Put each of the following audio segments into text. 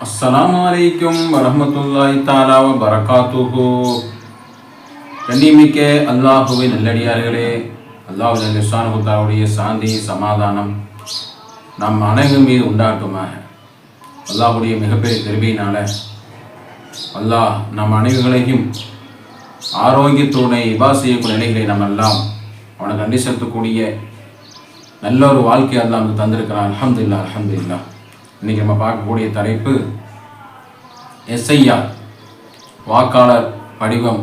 அஸ்லாம் அலைக்கும் வரமத்துல்லாய் தாலா வ பரகாத்துஹு கண்ணியமிக்க அல்லாஹுவின் நல்லடியார்களே அல்லாஹ் குத்தாவுடைய சாந்தி சமாதானம் நம் அனைவரும் மீது உண்டாட்டுமாக அல்லாஹுடைய மிகப்பெரிய திரும்பியினால அல்லாஹ் நம் அனைவர்களையும் ஆரோக்கியத்துடனே இபா செய்யக்கூடிய நிலைகளை நம்ம எல்லாம் அவனை நன்றி செலுத்தக்கூடிய நல்ல ஒரு வாழ்க்கையை அல்லாஹ் தந்திருக்கிறான் அல்ஹம்துலில்லாஹ் அல்ஹம்துலில்லாஹ் இன்னைக்கு நம்ம பார்க்கக்கூடிய தலைப்பு எஸ்ஐஆர் வாக்காளர் படிவம்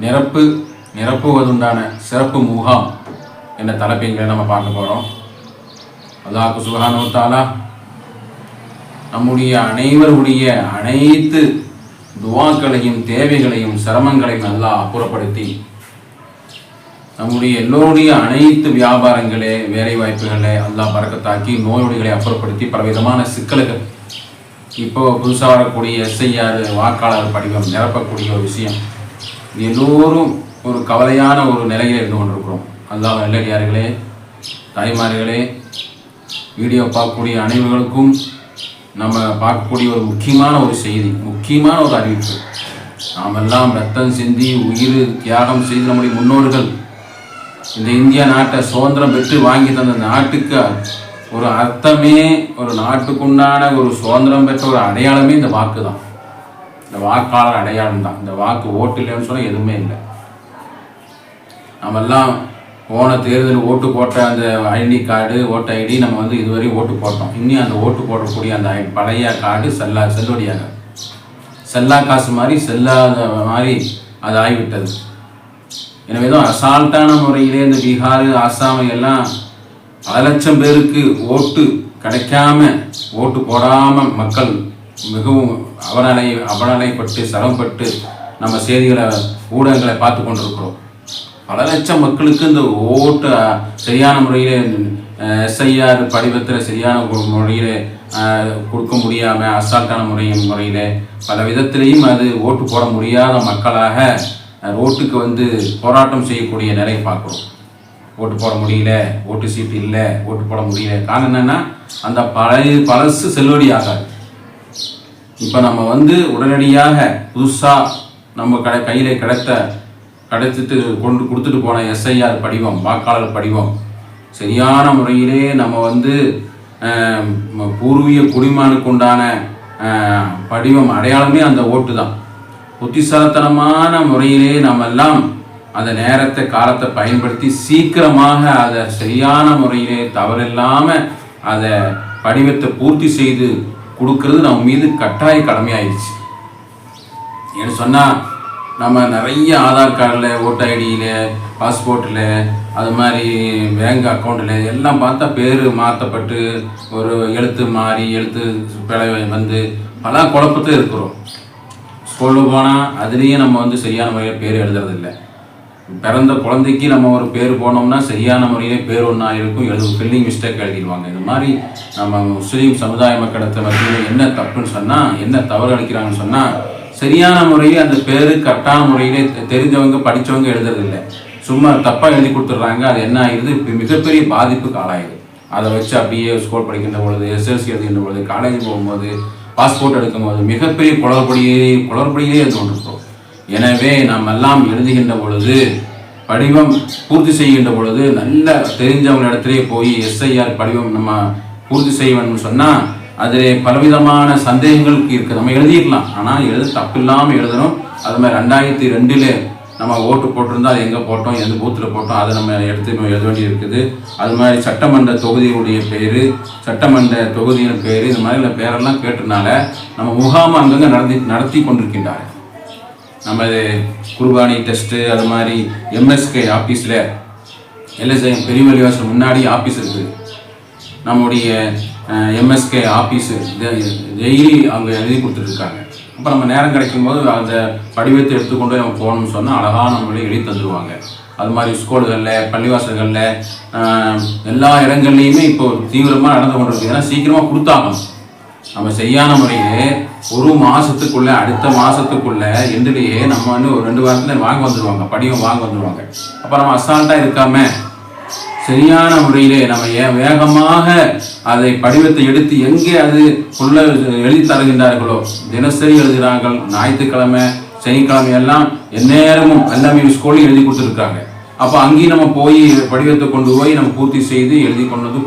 நிரப்பு நிரப்புவதுண்டான சிறப்பு முகாம் என்ற தலைப்பைங்களை நம்ம பார்க்க போகிறோம் அல்லாஹ் சுபஹானஹு நம்முடைய அனைவருடைய அனைத்து துவாக்களையும் தேவைகளையும் சிரமங்களையும் நல்லா அப்புறப்படுத்தி நம்முடைய எல்லோருடைய அனைத்து வியாபாரங்களே வேலை வாய்ப்புகளை எல்லாம் பறக்கத்தாக்கி நோயொடிகளை அப்புறப்படுத்தி பலவிதமான சிக்கல்கள். இப்போ புதுசாக வரக்கூடிய எஸ்ஐஆர் வாக்காளர் படிவம் நிரப்பக்கூடிய ஒரு விஷயம். எல்லோரும் ஒரு கவலையான ஒரு நிலையில் இருந்து கொண்டிருக்கிறோம். அல்லாஹ் நல்லடியார்களே தாய்மார்களே வீடியோ பார்க்கக்கூடிய அனைவர்களுக்கும் நம்ம பார்க்கக்கூடிய ஒரு முக்கியமான ஒரு செய்தி முக்கியமான ஒரு அறிவிப்பு. நாமெல்லாம் ரத்தம் சிந்தி உயிர் தியாகம் செய்து நம்முடைய முன்னோர்கள் இந்த இந்திய நாட்டை சுதந்திரம் பெற்று வாங்கி தந்த நாட்டுக்கு ஒரு அர்த்தமே ஒரு நாட்டுக்குண்டான ஒரு சுதந்திரம் பெற்ற ஒரு அடையாளமே இந்த வாக்கு தான் இந்த வாக்காளர் அடையாளம் தான். இந்த வாக்கு ஓட்டு இல்லைன்னு சொன்னால் எதுவுமே இல்லை. நம்மெல்லாம் போன தேர்தல் ஓட்டு போட்ட அந்த ஐடி கார்டு ஓட்டு ஐடி நம்ம வந்து இதுவரை ஓட்டு போட்டோம். இன்னும் அந்த ஓட்டு போடக்கூடிய அந்த பழைய கார்டு செல்லா செல்லுடையாக செல்லா காசு மாதிரி செல்லாத மாதிரி அது ஆகிவிட்டது. எனவே தான் அசால்ட்டான முறையிலே இந்த பீகார் ஆசாமை எல்லாம் பல லட்சம் பேருக்கு ஓட்டு கிடைக்காம ஓட்டு போடாமல் மக்கள் மிகவும் அவநலை அவநலைப்பட்டு சிரமப்பட்டு நம்ம செய்திகளை ஊடகங்களை பார்த்து கொண்டிருக்கிறோம். பல லட்சம் மக்களுக்கு இந்த ஓட்டு சரியான முறையில் எஸ்ஐஆர் படிவத்தில் சரியான முறையில் கொடுக்க முடியாமல் அசால்ட்டான முறையும் முறையில் பல விதத்திலையும் அது ஓட்டு போட முடியாத மக்களாக ஓட்டுக்கு வந்து போராட்டம் செய்யக்கூடிய நிலையை பார்க்குறோம். ஓட்டு போட முடியல ஓட்டு சீட்டு இல்லை ஓட்டு போட முடியல. காரணம் என்னென்னா அந்த பழைய பழசு செல்லுபடி ஆகாது. இப்போ நம்ம வந்து உடனடியாக புதுசாக நம்ம கடை கையில் கிடைத்த கிடைச்சிட்டு கொண்டு கொடுத்துட்டு போன எஸ்ஐஆர் படிவம் வாக்காளர் படிவம் சரியான முறையிலே நம்ம வந்து பூர்வீக குடிமகனுக்கு உண்டான படிவம் அடையாளமே அந்த ஓட்டு தான் புத்திசாலித்தனமான முறையிலே நம்ம எல்லாம் அந்த நேரத்தை காலத்தை பயன்படுத்தி சீக்கிரமாக அதை சரியான முறையிலே தவறில்லாமல் அதை படிவத்தை பூர்த்தி செய்து கொடுக்கறது நம்ம மீது கட்டாய கடமையாயிடுச்சு ஏன்னு சொன்னால் நம்ம நிறைய ஆதார் கார்டில் ஓட்டர் ஐடியில் பாஸ்போர்ட்டில் அது மாதிரி பேங்க் அக்கௌண்ட்டில் எல்லாம் பார்த்தா பேர் மாற்றப்பட்டு ஒரு எழுத்து மாறி எழுத்து பிழை வந்து பல குழப்பத்தில் இருக்கிறோம். ஸ்கூலுக்கு போனால் அதுலேயும் நம்ம வந்து சரியான முறையில் பேர் எழுதுறதில்ல. பிறந்த குழந்தைக்கு நம்ம ஒரு பேர் போனோம்னா சரியான முறையிலே பேர் ஒன்றா இருக்கும் எழுது ஃபில்லிங் மிஸ்டேக் எழுதிடுவாங்க. இது மாதிரி நம்ம முஸ்லீம் சமுதாய மக்களத்தை மத்தியில் என்ன தப்புன்னு சொன்னால் என்ன தவறு அளிக்கிறாங்கன்னு சொன்னால் சரியான முறையில் அந்த பேர் கரெக்டான முறையிலே தெ- தெரிஞ்சவங்க படித்தவங்க எழுதுறதில்லை. சும்மா தப்பாக எழுதி கொடுத்துட்றாங்க அது என்ன ஆயிடுது? மிகப்பெரிய பாதிப்புக்கு ஆளாயிடுது. அதை வச்சு அப்படியே ஸ்கூல் படிக்கின்ற பொழுது எஸ்எல்சி எழுதுகின்ற பொழுது காலேஜ் போகும்போது பாஸ்போர்ட் எடுக்கும்போது மிகப்பெரிய குளறுபடியே குளறுபடியே தோன்றுகிறோம் எனவே நாம் எல்லாம் எழுதுகின்ற பொழுது படிவம் பூர்த்தி செய்கின்ற பொழுது நல்ல தெரிஞ்சவங்க இடத்துலயே போய் எஸ்ஐஆர் படிவம் நம்ம பூர்த்தி செய்யணும்னு சொன்னால் அதில் பலவிதமான சந்தேகங்களுக்கு இருக்குது நம்ம எழுதிடலாம் ஆனால் எழுத தப்பு இல்லாமல் எழுதணும் அது மாதிரி ரெண்டாயிரத்தி ரெண்டில் நம்ம ஓட்டு போட்டிருந்தா அது எங்கே போட்டோம் எந்த பூத்தில் போட்டோம் அதை நம்ம எடுத்து எழுத வேண்டி இருக்குது அது மாதிரி சட்டமன்ற தொகுதியுடைய பேர் சட்டமன்ற தொகுதியின் பேர் இது மாதிரி பேரெல்லாம் கேட்டனால நம்ம முகாம் அங்கங்கே நடத்தி நடத்தி கொண்டிருக்கின்றார்கள். நமது குர்பானி டெஸ்ட்டு அது மாதிரி எம்எஸ்கே ஆஃபீஸில் எல்எஸ்ஐ பெரியவழிவாசல் முன்னாடி ஆஃபீஸ் இருக்குது நம்முடைய எம்எஸ்கே ஆஃபீஸு டெய்லி அவங்க எழுதி கொடுத்துட்ருக்காங்க அப்போ நம்ம நேரம் கிடைக்கும்போது அந்த படிவத்தை எடுத்துக்கொண்டு நம்ம போகணும்னு சொன்னால் அழகாக நம்மளே எழுதி தந்துடுவாங்க அது மாதிரி ஸ்கூல்களில் பள்ளிவாசல்களில் எல்லா இடங்கள்லையுமே இப்போ தீவிரமாக நடந்து கொண்டிருக்கு. ஏன்னா சீக்கிரமாக கொடுத்தாகணும். நம்ம சரியான முறையே ஒரு மாதத்துக்குள்ளே அடுத்த மாதத்துக்குள்ளே எண்டுலேயே நம்ம வந்து ஒரு ரெண்டு வாரத்துல வாங்க வந்துடுவாங்க படிவம் வாங்க வந்துடுவாங்க அப்போ நம்ம அசால்ட்டாக இருக்காமல் சரியான முறையிலே நம்ம ஏ- வேகமாக அதை படிவத்தை எடுத்து எங்கே அது உள்ள எழுதி தருகின்றார்களோ தினசரி எழுதுகிறார்கள் ஞாயிற்றுக்கிழமை சனிக்கிழமை எல்லாம் எந்நேரமும் எல்லாமே ஸ்கூல்லையும் எழுதி கொடுத்துருக்காங்க அப்போ அங்கேயும் நம்ம போய் படிவத்தை கொண்டு போய் நம்ம பூர்த்தி செய்து எழுதி கொண்டு வந்து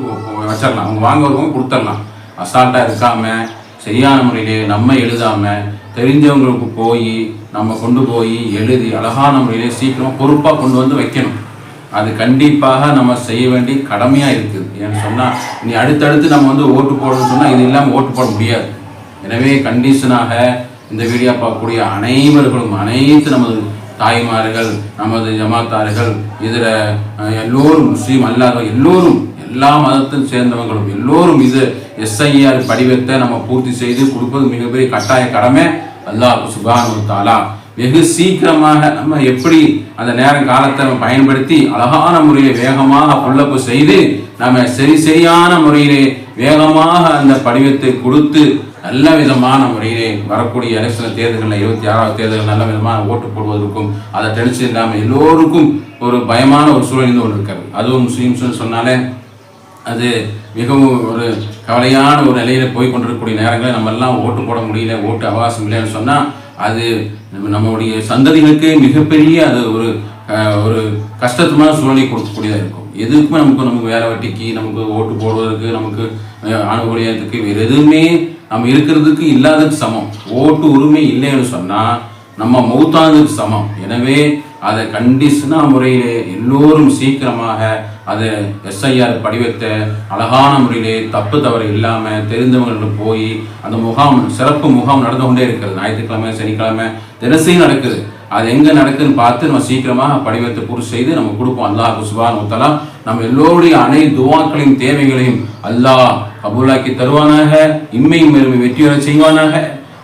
வச்சிடலாம். அவங்க வாங்குறவங்க கொடுத்துடலாம். அசால்ட்டாக இருக்காமல் சரியான முறையிலே நம்ம எழுதாமல் தெரிஞ்சவங்களுக்கு போய் நம்ம கொண்டு போய் எழுதி அழகான முறையிலே சீக்கிரம் பொறுப்பாக கொண்டு வந்து வைக்கணும். அது கண்டிப்பாக நம்ம செய்ய வேண்டிய கடமையாக இருக்குது ஏன்னு சொன்னால் நீ அடுத்தடுத்து நம்ம வந்து ஓட்டு போடணும்னு சொன்னால் இது இல்லாமல் ஓட்டு போட முடியாது. எனவே கண்டிஷனாக இந்த வீடியோ பார்க்கக்கூடிய அனைவர்களும் அனைத்து நமது தாய்மார்கள் நமது ஜமாத்தார்கள் இதில் எல்லோரும் முஸ்லீம் அல்லாத எல்லோரும் எல்லா மதத்தையும் சேர்ந்தவங்களும் எல்லோரும் இது எஸ்ஐஆர் படிவத்தை நம்ம பூர்த்தி செய்து கொடுப்பது மிகப்பெரிய கட்டாய கடமை. அல்லாஹ் சுபானு தாலா வெகு சீக்கிரமாக நம்ம எப்படி அந்த நேரம் காலத்தை நம்ம பயன்படுத்தி அழகான முறையை வேகமாக புல்லப்பு செய்து நம்ம சரி சரியான முறையிலே வேகமாக அந்த படிவத்தை கொடுத்து நல்ல விதமான முறையிலே வரக்கூடிய எலெக்ஷன் தேர்தல்களில் இருபத்தி ஆறாவது தேர்தல் நல்ல விதமான ஓட்டு போடுவதற்கும் அதை டென்ஷன் இல்லாமல் எல்லோருக்கும் ஒரு பயமான ஒரு சூழல் இருந்து கொண்டு இருக்காது அதுவும் முஸ்லீம்ஸ்னு சொன்னாலே அது மிகவும் ஒரு கவலையான ஒரு நிலையில போய் கொண்டிருக்கக்கூடிய நேரங்களில் நம்ம எல்லாம் ஓட்டு போட முடியல ஓட்டு அவகாசம் இல்லைன்னு சொன்னால் அது நம்ம- நம்மளுடைய சந்ததிகளுக்கு மிகப்பெரிய அது ஒரு ஒரு கஷ்டத்துமான சூழ்நிலை கொடுக்கக்கூடியதாக இருக்கும். எதுக்குமே நமக்கு நமக்கு வேலை வெட்டிக்கு நமக்கு ஓட்டு போடுவதற்கு நமக்கு அனுகூலியத்துக்கு வேறு எதுவுமே நம்ம இருக்கிறதுக்கு இல்லாததுக்கு சமம். ஓட்டு உரிமை இல்லைன்னு சொன்னால் நம்ம மௌத்தானதுக்கு சமம். எனவே அதை கண்டிஷனா முறையிலே எல்லோரும் சீக்கிரமாக அதை எஸ்ஐஆர் படிவத்தை அழகான முறையிலே தப்பு தவறு இல்லாமல் தெரிந்தவங்கள்ட்ட போய் அந்த முகாம் சிறப்பு முகாம் நடந்து கொண்டே இருக்கிறது. ஞாயிற்றுக்கிழமை சனிக்கிழமை தினசையும் நடக்குது. அது எங்கே நடக்குதுன்னு பார்த்து நம்ம சீக்கிரமாக படிவத்தை பூர்த்தி செய்து நம்ம கொடுப்போம். அல்லாஹ் சுபான் முத்தலா நம்ம எல்லோருடைய அனைத்து துவாக்களின் தேவைகளையும் அல்லாஹ் கபூலாக்கி தருவானாக. இம்மையும் வெற்றியோட செய்வானாக.